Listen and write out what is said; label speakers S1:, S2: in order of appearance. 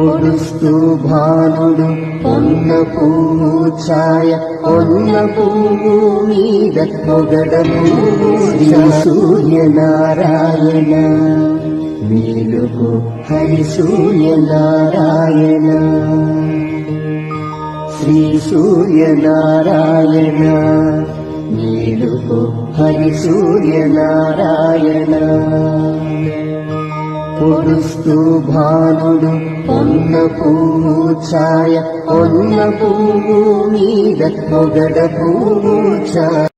S1: పొడుస్తూ భానుడు పొన్న పువ్వు ఛాయ పొన్న పువ్వు మీద పొగడ పువ్వు సూర్యనారాయణ. మేలుకు హరి సూర్యనారాయణ. శ్రీ సూర్యనారాయణ. మేలుకు హరి సూర్యనారాయణ. పొడుస్తూ భానుడు పొన్న పువ్వు ఛాయ పొన్న పువ్వు మీద పొగడ పువ్వు ఛాయ